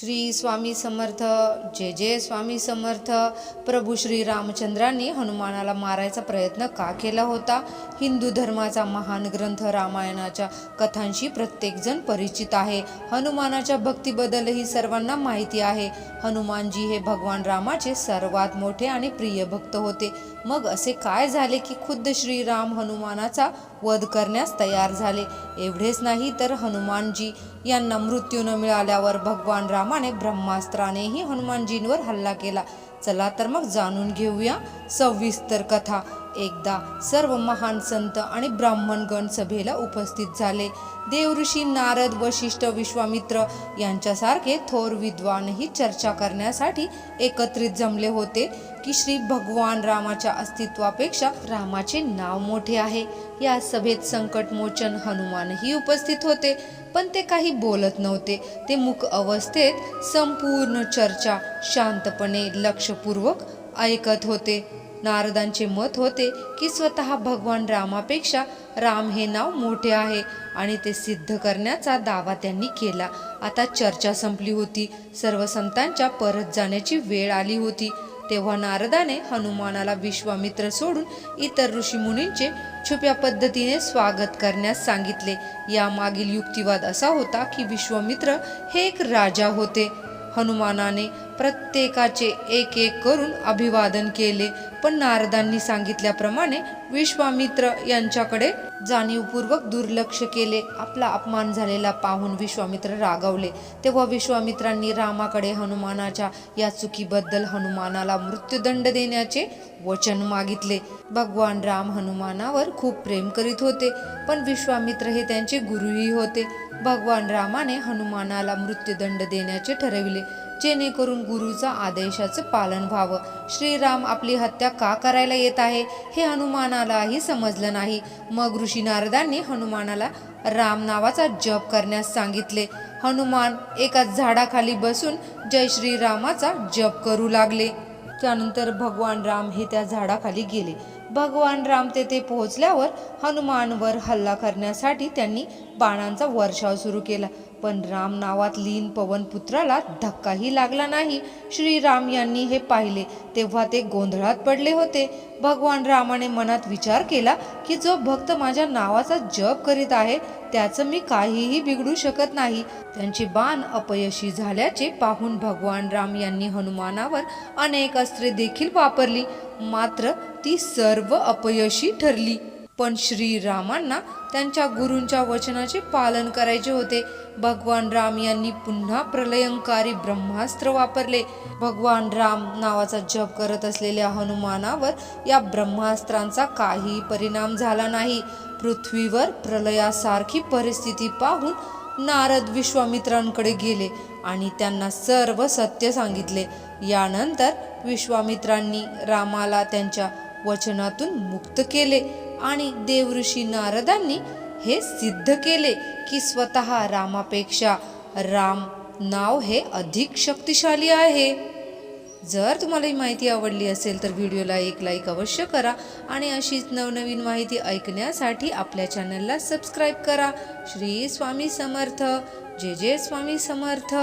श्री स्वामी समर्थ जय जय स्वामी समर्थ. प्रभू श्री रामचंद्रांनी हनुमानाला मारायचा प्रयत्न का केला होता? हिंदू धर्माचा महान ग्रंथ रामायणाच्या कथांशी प्रत्येकजण परिचित आहे. हनुमानाच्या भक्तीबद्दलही सर्वांना माहिती आहे. हनुमानजी हे भगवान रामाचे सर्वात मोठे आणि प्रिय भक्त होते. मग असे काय झाले की खुद्द श्रीराम हनुमानाचा वध करण्यास तयार झाले? एवढेच नाही तर हनुमानजी यांना मृत्यू न मिळाल्यावर भगवान रामाने ब्रह्मास्त्रानेही हनुमानजींवर हल्ला केला. चला तर मग जाणून घेऊया सविस्तर कथा. एकदा सर्व महान संत आणि ब्राह्मणगण सभेला उपस्थित झाले. देवऋषी नारद वशिष्ठ विश्वामित्र यांच्यासारखे थोर विद्वानही चर्चा करण्यासाठी एकत्रित जमले होते की श्री भगवान रामाच्या अस्तित्वापेक्षा रामाचे नाव मोठे आहे. या सभेत संकटमोचन हनुमानही उपस्थित होते. पण ते काही बोलत नव्हते. ते मुक अवस्थेत संपूर्ण चर्चा शांतपणे लक्षपूर्वक ऐकत होते. नारदांचे मत होते की स्वतः भगवान रामापेक्षा राम हे नाव मोठे आहे आणि ते सिद्ध करण्याचा दावा त्यांनी केला. आता चर्चा संपली होती. सर्व संतांच्या परत जाण्याची वेळ आली होती. तेव्हा नारदाने हनुमानाला विश्वामित्र सोडून इतर ऋषीमुनींचे छुप्या पद्धतीने स्वागत करण्यास सांगितले. यामागील युक्तिवाद असा होता की विश्वामित्र हे एक राजा होते. हनुमानाने प्रत्येकाचे एक एक करून अभिवादन केले. पण नारदांनी सांगितल्याप्रमाणे विश्वामित्र यांच्याकडे जाणीवपूर्वक दुर्लक्ष केले. आपला अपमान झालेला पाहून विश्वामित्र रागावले. तेव्हा विश्वामित्रांनी रामाकडे हनुमानाच्या या चुकीबद्दल हनुमानाला मृत्यूदंड देण्याचे वचन मागितले. भगवान राम हनुमानावर खूप प्रेम करीत होते पण विश्वामित्र हे त्यांचे गुरुही होते. भगवान रामाने हनुमानाला मृत्यूदंड देण्याचे ठरविले. जेणेकरून गुरुचा आदेशाचं पालन व्हावं. श्रीराम आपली हत्या का करायला येत आहे हे हनुमानालाही समजलं नाही. मग ऋषी नारदांनी हनुमानाला राम नावाचा जप करण्यास सांगितले. हनुमान एका झाडाखाली बसून जय श्रीरामाचा जप करू लागले. त्यानंतर भगवान राम हे त्या झाडाखाली गेले. भगवान राम तेथे पोहोचल्यावर हनुमानवर हल्ला करण्यासाठी त्यांनी बाणांचा वर्षाव सुरू केला. पण राम नावात लीन पवन पुत्राला धक्काही लागला नाही. श्रीराम यांनी हे पाहिले. तेव्हा ते गोंधळात पडले होते. भगवान रामाने मनात विचार केला की जो भक्त माझ्या नावाचा जप करीत आहे त्याचं मी काहीही बिघडू शकत नाही. त्यांचे बाण अपयशी झाल्याचे पाहून भगवान राम यांनी हनुमानावर अनेक अस्त्रे देखील वापरली. मात्र ती सर्व अपयशी ठरली. पण श्रीरामांना त्यांच्या गुरूंच्या वचनाचे पालन करायचे होते. भगवान राम यांनी पुन्हा प्रलयंकारी ब्रह्मास्त्र वापरले. भगवान राम नावाचा जप करत असलेल्या हनुमानावर या ब्रह्मास्त्रांचा काही परिणाम झाला नाही. पृथ्वीवर प्रलयासारखी परिस्थिती पाहून नारद विश्वामित्रांकडे गेले आणि त्यांना सर्व सत्य सांगितले. यानंतर विश्वामित्रांनी रामाला त्यांच्या वचनातून मुक्त केले. आणि देवऋषी नारदांनी हे सिद्ध केले की स्वतः रामापेक्षा राम नाव हे अधिक शक्तिशाली आहे. जर तुम्हाला ही माहिती आवडली असेल तर व्हिडिओला एक लाईक अवश्य करा आणि अशीच नवनवीन माहिती ऐकण्यासाठी आपल्या चॅनलला सबस्क्राईब करा. श्री स्वामी समर्थ. जय जय स्वामी समर्थ.